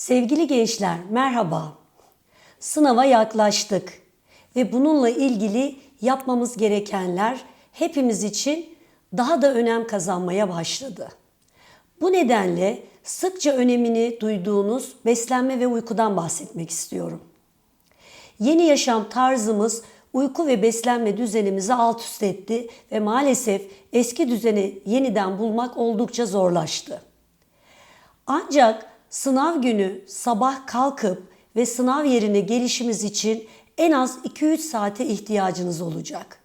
Sevgili gençler, merhaba. Sınava yaklaştık ve bununla ilgili yapmamız gerekenler hepimiz için daha da önem kazanmaya başladı. Bu nedenle sıkça önemini duyduğunuz beslenme ve uykudan bahsetmek istiyorum. Yeni yaşam tarzımız uyku ve beslenme düzenimizi alt üst etti ve maalesef eski düzeni yeniden bulmak oldukça zorlaştı. Ancak sınav günü sabah kalkıp ve sınav yerine gelişimiz için en az 2-3 saate ihtiyacınız olacak.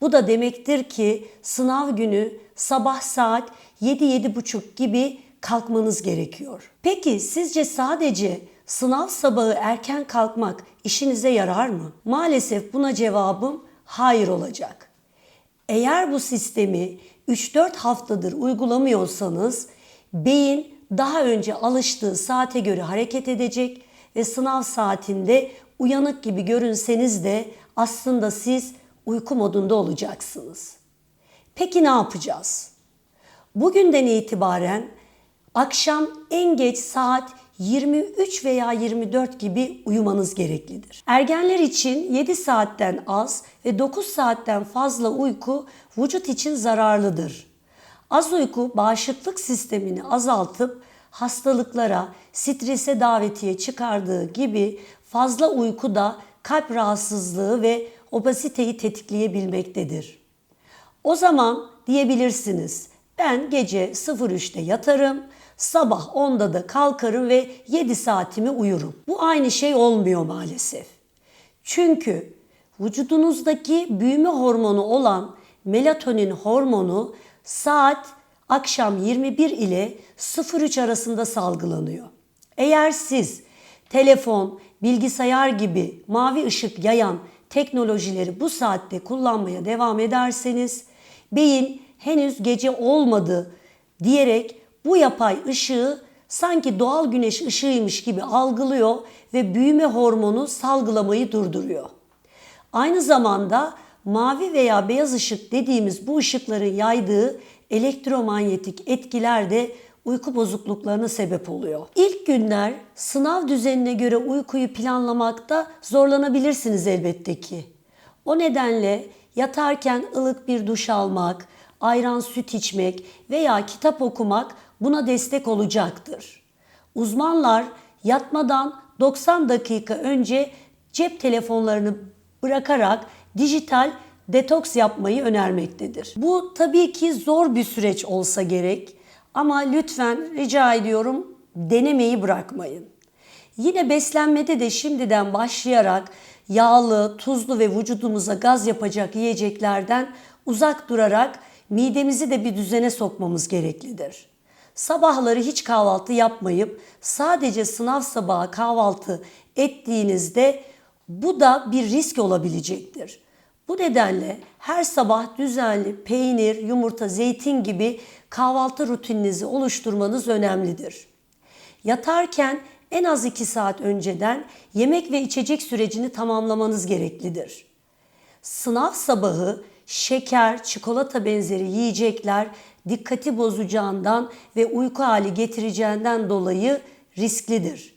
Bu da demektir ki sınav günü sabah saat 7-7.30 gibi kalkmanız gerekiyor. Peki sizce sadece sınav sabahı erken kalkmak işinize yarar mı? Maalesef buna cevabım hayır olacak. Eğer bu sistemi 3-4 haftadır uygulamıyorsanız beyin daha önce alıştığı saate göre hareket edecek ve sınav saatinde uyanık gibi görünseniz de aslında siz uyku modunda olacaksınız. Peki ne yapacağız? Bugünden itibaren akşam en geç saat 23 veya 24 gibi uyumanız gereklidir. Ergenler için 7 saatten az ve 9 saatten fazla uyku vücut için zararlıdır. Az uyku bağışıklık sistemini azaltıp hastalıklara, strese davetiye çıkardığı gibi fazla uyku da kalp rahatsızlığı ve obeziteyi tetikleyebilmektedir. O zaman diyebilirsiniz ben gece 03'te yatarım, sabah 10'da da kalkarım ve 7 saatimi uyurum. Bu aynı şey olmuyor maalesef. Çünkü vücudunuzdaki büyüme hormonu olan melatonin hormonu saat akşam 21 ile 03 arasında salgılanıyor. Eğer siz telefon, bilgisayar gibi mavi ışık yayan teknolojileri bu saatte kullanmaya devam ederseniz beyin henüz gece olmadı diyerek bu yapay ışığı sanki doğal güneş ışığıymış gibi algılıyor ve büyüme hormonu salgılamayı durduruyor. Aynı zamanda mavi veya beyaz ışık dediğimiz bu ışıkların yaydığı elektromanyetik etkiler de uyku bozukluklarına sebep oluyor. İlk günler sınav düzenine göre uykuyu planlamakta zorlanabilirsiniz elbette ki. O nedenle yatarken ılık bir duş almak, ayran süt içmek veya kitap okumak buna destek olacaktır. Uzmanlar yatmadan 90 dakika önce cep telefonlarını bırakarak dijital detoks yapmayı önermektedir. Bu tabii ki zor bir süreç olsa gerek ama lütfen rica ediyorum denemeyi bırakmayın. Yine beslenmede de şimdiden başlayarak yağlı, tuzlu ve vücudumuza gaz yapacak yiyeceklerden uzak durarak midemizi de bir düzene sokmamız gereklidir. Sabahları hiç kahvaltı yapmayıp sadece sınav sabahı kahvaltı ettiğinizde bu da bir risk olabilecektir. Bu nedenle her sabah düzenli peynir, yumurta, zeytin gibi kahvaltı rutininizi oluşturmanız önemlidir. Yatarken en az 2 saat önceden yemek ve içecek sürecini tamamlamanız gereklidir. Sınav sabahı şeker, çikolata benzeri yiyecekler dikkati bozacağından ve uyku hali getireceğinden dolayı risklidir.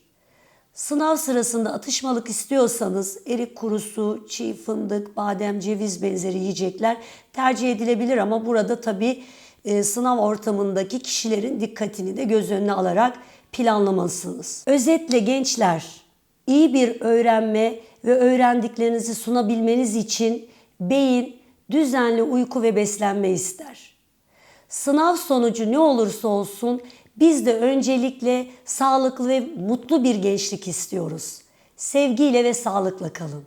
Sınav sırasında atışmalık istiyorsanız erik kurusu, çiğ fındık, badem, ceviz benzeri yiyecekler tercih edilebilir ama burada tabii e, sınav ortamındaki kişilerin dikkatini de göz önüne alarak planlamalısınız. Özetle gençler, iyi bir öğrenme ve öğrendiklerinizi sunabilmeniz için beyin düzenli uyku ve beslenme ister. Sınav sonucu ne olursa olsun biz de öncelikle sağlıklı ve mutlu bir gençlik istiyoruz. Sevgiyle ve sağlıkla kalın.